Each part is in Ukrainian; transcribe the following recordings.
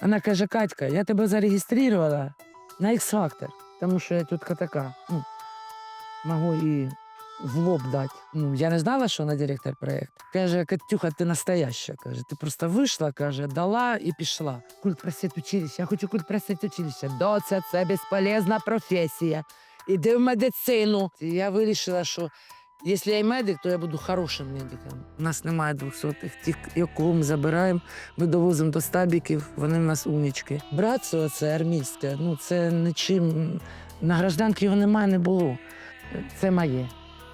Вона каже: Катька, я тебе зареєструвала на X-Factor, тому що я тітка така. Ну, могу і в лоб дати. Ну, я не знала, що вона директор проєкту. Каже, Катюха, ти настояща. Каже, ти просто вийшла, каже, дала і пішла. Культ просвіт училище, я хочу культ просвіт училище. Доця, це безполезна професія. Іди в медицину. Я вирішила, що якщо я медик, то я буду хорошим медиком. У нас немає двохсотих. Тих, якого ми забираємо, ми довозимо до стабіків, вони в нас умнічки. Братство це армійське, ну це нічим. На гражданки його немає, не було. Це моє.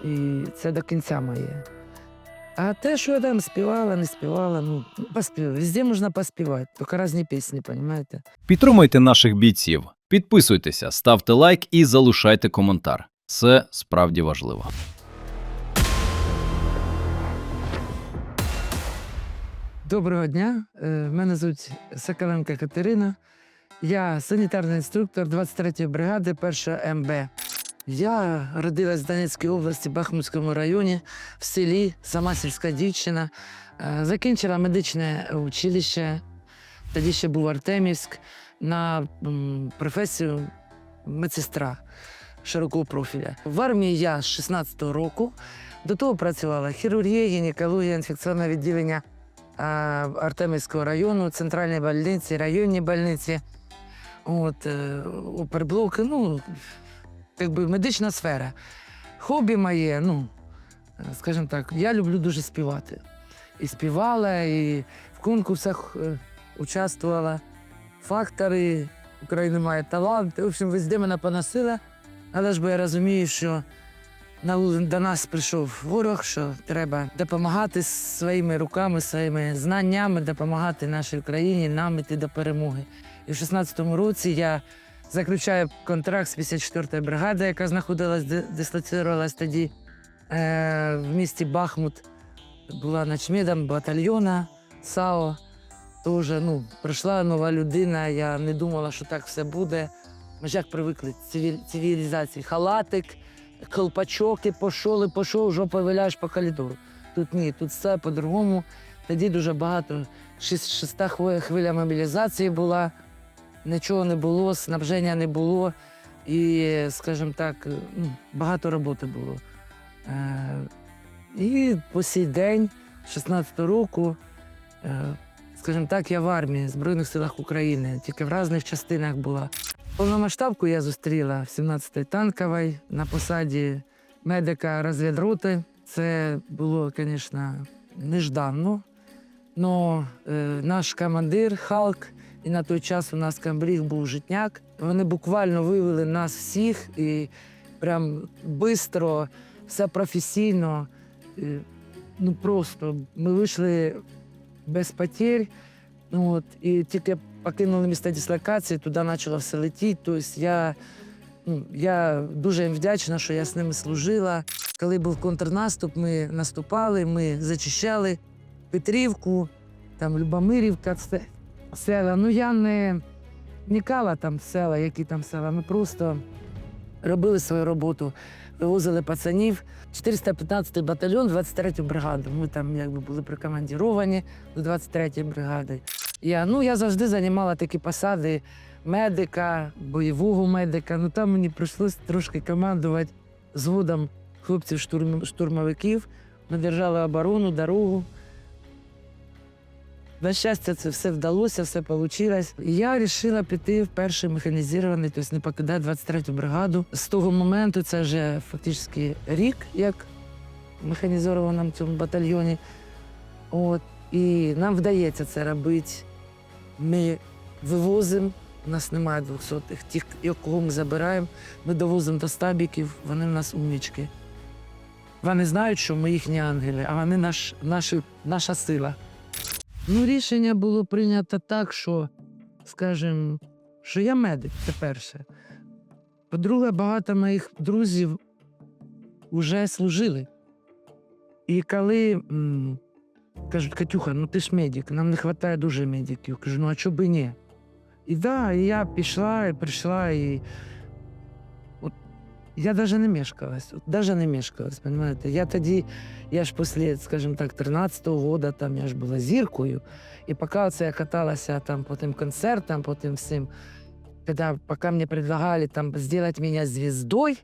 І це до кінця моє. А те, що я там співала, не співала, ну, поспівала. Везде можна поспівати, тільки різні пісні, розумієте? Підтримуйте наших бійців, підписуйтеся, ставте лайк і залишайте коментар. Це справді важливо. Доброго дня. Е, Мене звуть Соколенко Катерина. Я санітарний інструктор 23-ї бригади 1 МБ. Я родилась в Донецькій області, Бахмутському районі, в селі, сама сільська дівчина. Е, Закінчила медичне училище, тоді ще був Артемівськ, на професію медсестра широкого профіля. В армії я з 16-го року. До того працювала хірургія, гінекологія, інфекційне відділення Артемівського району, центральній больниці, районній больниці. От, е, оперблоки, ну, якби медична сфера. Хобі моє, ну, е, скажімо так, я люблю дуже співати. І співала, і в конкурсах е, участвувала. Фактори, Україна має талант. В общем, везде мене поносила. Але ж бо я розумію, що до нас прийшов ворог, що треба допомагати своїми руками, своїми знаннями, допомагати нашій Україні, нам іти до перемоги. І в 16-му році я заключаю контракт з 54-ї бригади, яка знаходилась, ди- тоді е, в місті Бахмут. Була начмедом батальйона САО. Тоже, ну, прийшла нова людина, я не думала, що так все буде. Ми ж як привикли цивілізації. Халатик, колпачок, і пішов, і пішов, жопа виляєш по коридору. Тут ні, тут все по-другому. Тоді дуже багато. Шеста хвиля, мобілізації була, нічого не було, снабження не було. І, скажімо так, ну, багато роботи було. Е, і по сей день, 16 року, е, скажімо так, я в армії Збройних силах України, тільки в різних частинах була. Повномасштабку я зустріла в 17-й танковій на посаді медика розвідроти. Це було, звісно, нежданно. Но е, наш командир Халк, і на той час у нас комбриг був житняк. Вони буквально вивели нас всіх і прям швидко, все професійно. Е, ну просто ми вийшли без потерь. Ну, от, і тільки покинули місце дислокації, туди почало все летіти. Тобто я, ну, я дуже їм вдячна, що я з ними служила. Коли був контрнаступ, ми наступали, ми зачищали Петрівку, там Любомирівка, це села. Ну я не вникала там села, які там села. Ми просто робили свою роботу, вивозили пацанів. 415-й батальйон, 23-ю бригаду. Ми там якби були прикомандіровані до 23-ї бригади. Я, ну, я завжди займала такі посади медика, бойового медика. Ну там мені прийшлося трошки командувати зводом хлопців штурм, штурмовиків. Ми держали оборону, дорогу. На щастя, це все вдалося, все вийшло. Я вирішила піти в перший механізований, тобто не покидати 23-ю бригаду. З того моменту це вже фактично рік, як в механізованому цьому батальйоні. От. І нам вдається це робити. Ми вивозимо, у нас немає двохсотих. Тих, якого ми забираємо, ми довозимо до стабіків, вони в нас умнічки. Вони знають, що ми їхні ангели, а вони наш, наші, наша сила. Ну, рішення було прийнято так, що, скажімо, що я медик, це перше. По-друге, багато моїх друзів вже служили. І коли м, кажуть, Катюха, ну ти ж медик, нам не вистачає дуже медиків. Кажу, ну а чого ні? І да, і я пішла, і прийшла, і от я навіть не мешкалась. От Даже не мешкалась, понимаете? Я тоді, я ж після, скажімо так, 13-го года, там я ж була зіркою. І поки оце я каталася там по тим концертам, по тим всім, когда, пока мне предлагали там сделать меня звездой,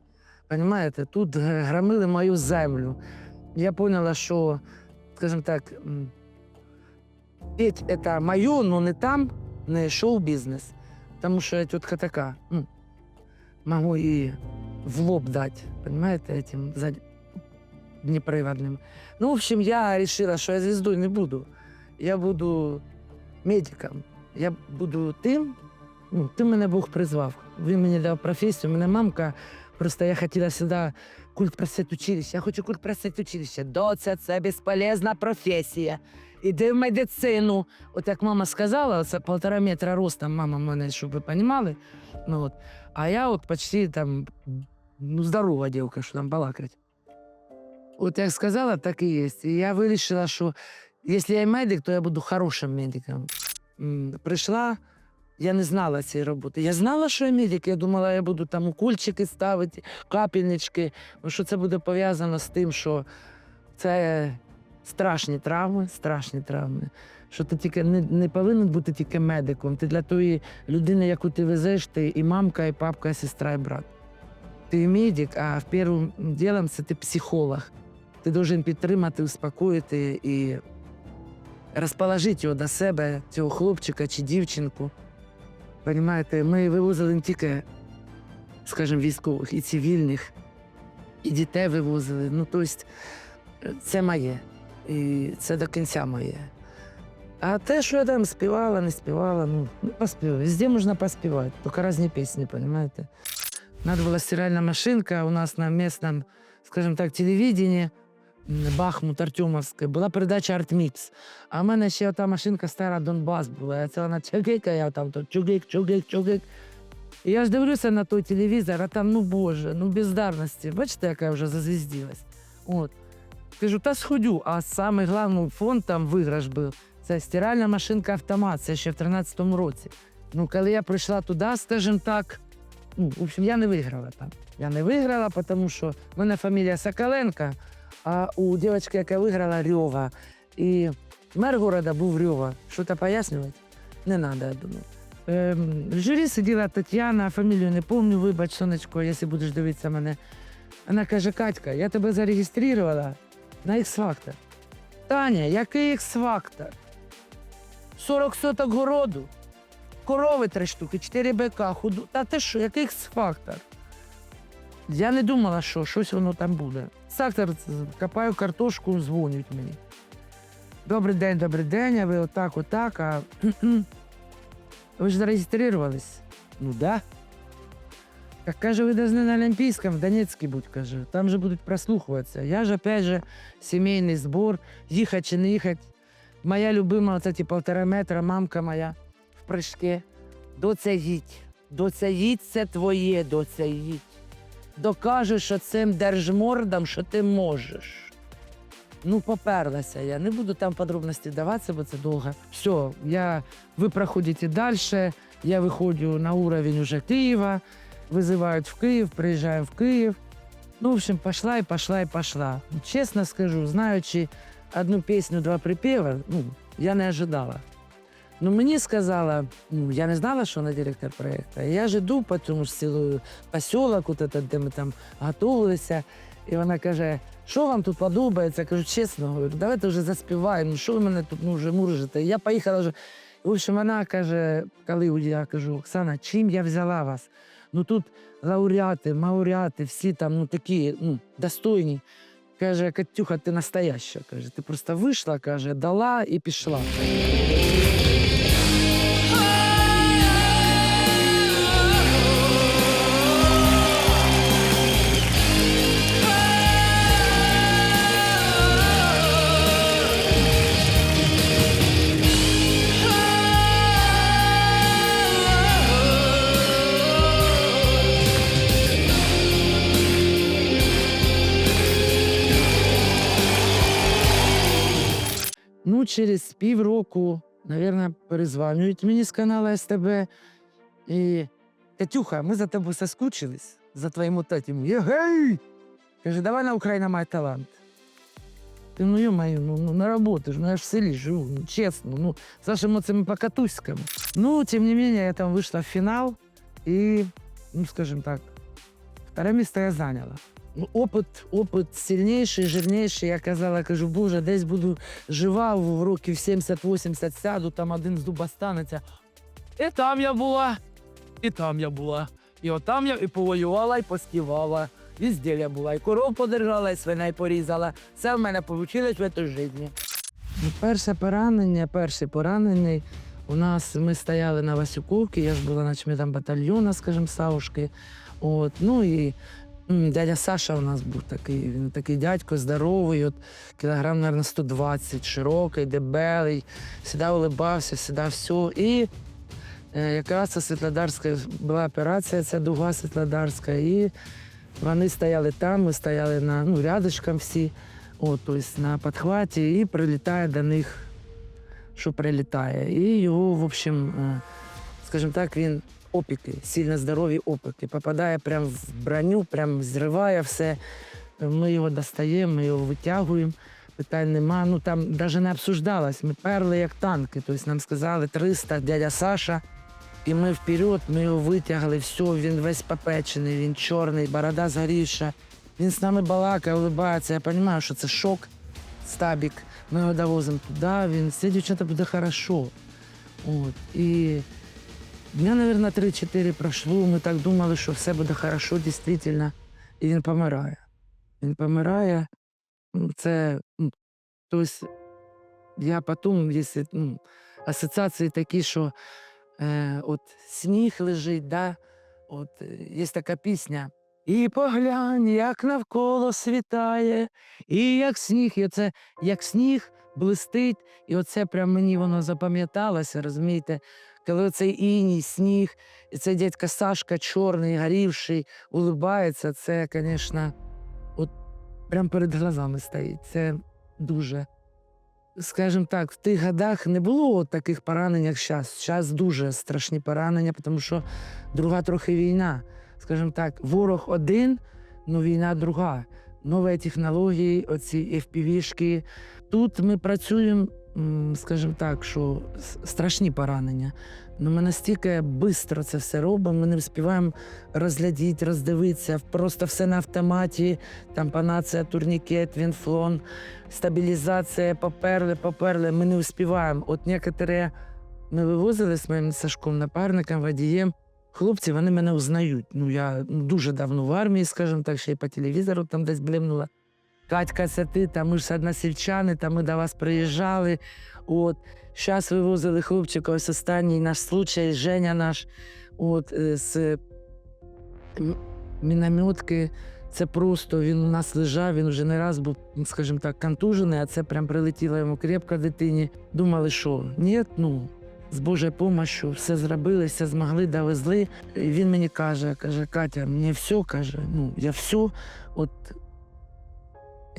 понимаете, тут громили мою землю. Я поняла, що, скажімо так, м, петь это моє, но не там, не шоу-бізнес. Тому що я тітка така. м, Могу і в лоб дать, понимаете, этим зад... неприводным. Ну, в общем, я решила, що я звездой не буду. Я буду медиком. Я буду тим, ну, тим мене Бог призвав. Він мені дав професію. Мене мамка, просто я хотіла сюди культ просвітучилища. Я хочу культ просвітучилища. Доця, це безполезна професія. Іди в медицину. От як мама сказала, це полтора метра ростом мама мене, щоб ви розуміли. Ну, от. А я от почти там, ну, здорова дівка, що там балакать. От як сказала, так і є. І я вирішила, що якщо я медик, то я буду хорошим медиком. Прийшла, я не знала цієї роботи. Я знала, що я медик. Я думала, я буду там укольчики ставити, капельнички. Ну, що це буде пов'язано з тим, що це страшні травми, страшні травми. Що ти тільки не, не повинен бути тільки медиком. Ти для тої людини, яку ти везеш, ти і мамка, і папка, і сестра, і брат. Ти медик, а першим ділом це ти психолог. Ти должен підтримати, успокоїти і розположити його до себе, цього хлопчика чи дівчинку. Понимаєте, ми вивозили не тільки, скажімо, військових, і цивільних, і дітей вивозили. Ну, тобто, це моє. І це до кінця моє. А те, що я там співала, не співала, ну, ну поспіваю. Везде можна поспівати, тільки різні пісні, понимаете? Надо була стиральна машинка у нас на местном, скажімо так, телевидении, Бахмут Артемовське, була передача Артмікс. А в мене ще та машинка стара Донбас була. Це вона чугика, я там то чугик, чугик, чугик. І я ж дивлюся на той телевізор, а там, ну боже, ну бездарності. Бачите, яка я вже зазвізділась. От. Кажу, та сходю, а саме головний фонд там виграш був. Це стиральна машинка автомат, це ще в 13-му році. Ну, коли я прийшла туди, скажімо так, ну, в общем, я не виграла там. Я не виграла, тому що в мене фамілія Соколенко, а у дівчинки, яка виграла, Рьова. І мер города був Рьова. Що то пояснювати? Не треба, я думаю. Ем, в журі сиділа Тетяна, фамілію не пам'ятаю, вибач, сонечко, якщо будеш дивитися мене. Вона каже: Катька, я тебе зареєструвала на X-Factor. Таня, який X-Factor? 40 соток городу, корови три штуки, 4 бика, худу. Та ти що, який X-Factor? Я не думала, що щось воно там буде. Сактор копаю картошку, дзвонять мені. Добрий день, добрий день, а ви отак, отак. А... ви ж зареєструвались? Ну да. Так каже, ви должны на Олімпійському в Донецьку будь, каже. Там же будуть прослухуватися. Я ж опять же сімейний збор, їхати чи не їхати. Моя любима, оце ті полтора метра, мамка моя в прыжки. Доця їдь. Доця їдь, це твоє, доця їдь. Докажеш що цим держмордам, що ти можеш. Ну, поперлася я. Не буду там подробності даватися, бо це довго. Все, я, ви проходите далі, я виходжу на уровень уже Києва, визивають в Київ, приїжджаю в Київ. Ну, в общем, пошла і пошла і пошла. Чесно скажу, знаючи одну пісню, два припіва, ну, я не ожидала. Ну, мені сказала, ну, я не знала, що вона директор проєкту. Я ж іду по цьому ж цілу посілок, де ми там готувалися. І вона каже, що вам тут подобається? Я кажу, чесно, говорю, давайте вже заспіваємо, що ви мене тут ну, вже мурижите. Я поїхала вже. В общем, вона каже, коли я кажу, Оксана, чим я взяла вас? Ну тут лауреати, мауріати, всі там ну, такі ну, достойні. Каже, Катюха, ти настояща. Каже, ти просто вийшла, каже, дала і пішла. через півроку, мабуть, перезванюють мені з каналу СТБ. І Катюха, ми за тобою соскучились. за твоїм от этим. Єгей! Каже, давай на Україна має талант. Ти, ну ё-моё, ну, ну на роботу ж, ну я ж в селі живу, ну чесно, ну з вашими цими покатуськами. Ну, тим не менее, я там вийшла в фінал і, ну, скажімо так, вторе місце я зайняла. Ну, опит, опит сильніший, жирніший. Я казала, кажу, боже, десь буду жива в років 70-80 сяду, там один з дуба станеться. І там я була, і там я була. І отам я і повоювала, і поспівала. Везде я була, і коров подержала, і свиней порізала. Все в мене вийшло в цій житті. Ну, перше поранення, перший поранений. У нас ми стояли на Васюковці, я ж була начмедом батальйону, скажімо, Савушки. От, ну і дядя Саша у нас був такий, він такий дядько здоровий, от, кілограм, мабуть, 120, широкий, дебелий, завжди улибався, завжди все. І е, якраз це Світлодарська була операція, ця дуга Світлодарська, і вони стояли там, ми стояли на ну, рядочком всі, от, тобто на підхваті, і прилітає до них, що прилітає. І його, в общем, е, скажімо так, він опіки, сильно здорові опіки. Попадає прямо в броню, прямо зриває все. Ми його достаємо, ми його витягуємо. Питань нема. Ну там навіть не обсуждалось. Ми перли як танки. Тобто нам сказали 300, дядя Саша. І ми вперед, ми його витягли, все, він весь попечений, він чорний, борода згорівша. Він з нами балакає, улибається. Я розумію, що це шок, стабік. Ми його довозимо туди, він все дівчата буде хорошо. От. І дня, мабуть, 3-4 пройшло. Ми так думали, що все буде хорошо, дійсно. І він помирає. Він помирає. Ну, Це, ну, я потім, якщо ну, асоціації такі, що е, от сніг лежить, да? от є така пісня. І поглянь, як навколо світає, і як сніг, і оце як сніг блистить, і оце прям мені воно запам'яталося, розумієте? Коли оцей іній, сніг, і цей дядька Сашка чорний, горівший, улибається, це, звісно, от прям перед глазами стоїть. Це дуже. Скажімо так, в тих годах не було таких поранень, як зараз. Зараз дуже страшні поранення, тому що друга трохи війна. Скажімо так, ворог один, але війна друга. Нові технології, оці FPV-шки. Тут ми працюємо, скажімо так, що страшні поранення. Ну, ми настільки швидко це все робимо, ми не встигаємо розглядіти, роздивитися, просто все на автоматі, там панація, турнікет, вінфлон, стабілізація, поперли, поперли. Ми не встигаємо. От некоторі ми вивозили з моїм Сашком, напарником, водієм. Хлопці, вони мене узнають. Ну, я ну, дуже давно в армії, скажімо так, ще й по телевізору там десь блимнула. Катька, це ти, там ми ж односельчани, там ми до вас приїжджали. От. Зараз вивозили хлопчика, ось останній наш случай, Женя наш, от, е, з мінометки. Це просто він у нас лежав, він вже не раз був, скажімо так, контужений, а це прям прилетіло йому крепко дитині. Думали, що ні, ну, з Божою допомогою все зробили, все змогли, довезли. І він мені каже, каже, Катя, мені все каже, ну, я все. От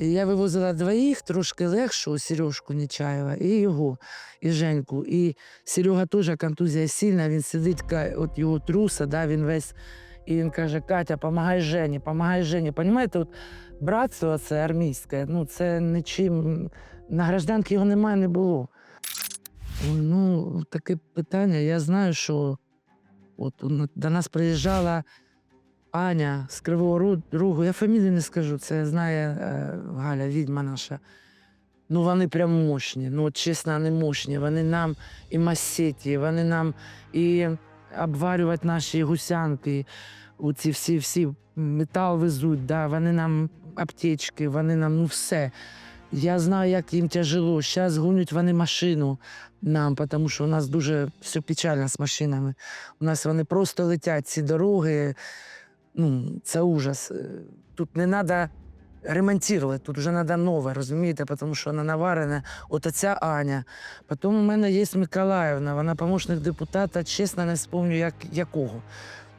я вивозила двоїх, трошки легшого, Сережку Нечаєва, і його, і Женьку. І Серега теж контузія сильна, він сидить, от його труса, да, він весь. І він каже: Катя, помагай Жені, помагай Жені. Понімаєте, от братство це армійське, ну це нічим. На гражданки його немає, не було. Ой, ну, таке питання. Я знаю, що от до нас приїжджала Аня з Кривого Рогу. Я фамілію не скажу, це знає е, Галя, відьма наша. Ну, вони прям мощні. Ну, от чесно, вони мощні. Вони нам і масеті, вони нам і обварювати наші гусянки, оці всі, всі метал везуть, да, вони нам аптечки, вони нам ну все. Я знаю, як їм тяжело. Зараз гонять вони машину нам, тому що у нас дуже все печально з машинами. У нас вони просто летять ці дороги. Ну, це ужас. Е, Тут не треба ремонтувати, тут вже треба нове, розумієте, тому що вона наварена. От оця Аня. Потім у мене є Миколаївна, вона помічник депутата, чесно, не спомню, як, якого.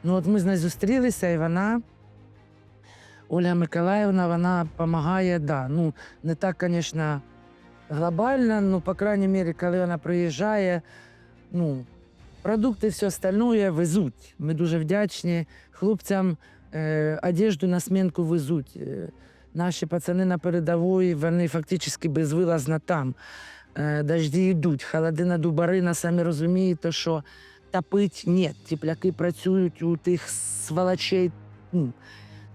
Ну, от ми з нею зустрілися, і вона. Оля Миколаївна, вона допомагає, да. Ну, не так, звісно, глобально, ну, по крайній мірі, коли вона приїжджає, ну, продукти, все остальне везуть. Ми дуже вдячні хлопцям. Е, одежду на сменку везуть. Е, наші пацани на передовій, вони фактично безвилазно там. Е, дожді йдуть, холоди на дубарина, самі розумієте, що топить ні. Тепляки працюють у тих сволочей.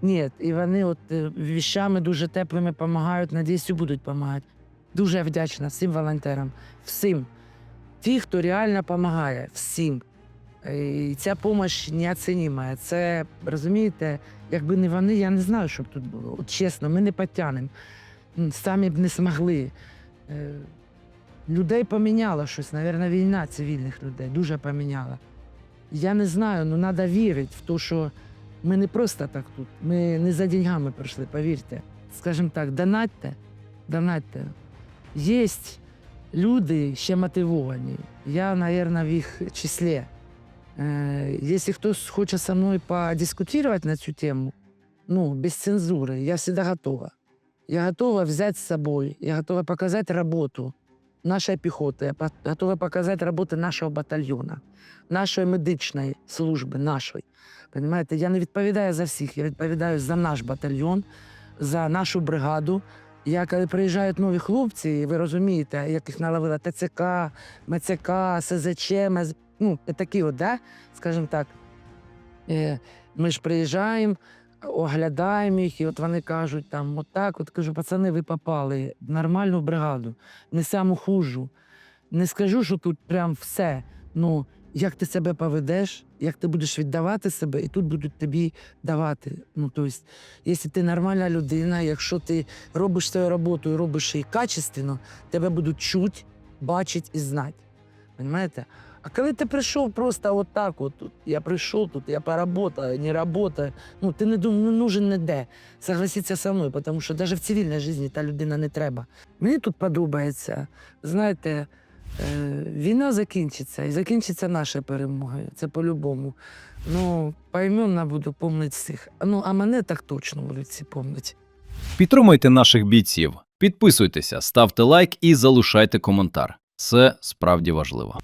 Ні, і вони от віщами дуже теплими допомагають, надіюсь, будуть допомагати. Дуже вдячна всім волонтерам, всім. Ті, хто реально допомагає, всім. І ця допомога неоцінима. Це, розумієте, якби не вони, я не знаю, що б тут було. От чесно, ми не потягнемо. Самі б не змогли. Е, Людей поміняло щось, мабуть, війна цивільних людей дуже поміняла. Я не знаю, ну треба вірити в те, що ми не просто так тут. Ми не за деньгами прийшли, повірте. Скажімо так, донатьте, донатьте. Є люди ще мотивовані. Я, мабуть, в їх числі. Е, Якщо хтось хоче зі мною подискутувати на цю тему, ну, без цензури, я завжди готова. Я готова взять с собой, я готова показать работу нашей пехоты, я готова показать работу нашого батальйона, нашої медичної служби, нашої. Понимаєте, я не відповідаю за всіх, я відповідаю за наш батальйон, за нашу бригаду. Я коли приїжджають нові хлопці, ви розумієте, як їх наловила ТЦК, МЦК, СЗЧ, МС, ну, такі от, да? скажімо так. Е, Ми ж приїжджаємо, оглядаємо їх, і от вони кажуть, там, отак, от кажу, пацани, ви попали в нормальну бригаду, не саму хужу. Не скажу, що тут прям все. Ну, як ти себе поведеш, як ти будеш віддавати себе, і тут будуть тобі давати. Ну, тобто, якщо ти нормальна людина, якщо ти робиш свою роботу і робиш її качественно, тебе будуть чути, бачити і знати. Понимаєте? А коли ти прийшов просто от от, я прийшов тут, я поработаю, не работаю, ну ти не, не нужен ніде. Согласіться зі мною, тому що навіть в цивільній житті та людина не треба. Мені тут подобається, знаєте, війна закінчиться і закінчиться наша перемога. Це по-любому. Ну, пойменно буду помнити всіх. Ну, а мене так точно будуть всі помнити. Підтримуйте наших бійців, підписуйтеся, ставте лайк і залишайте коментар. Це справді важливо.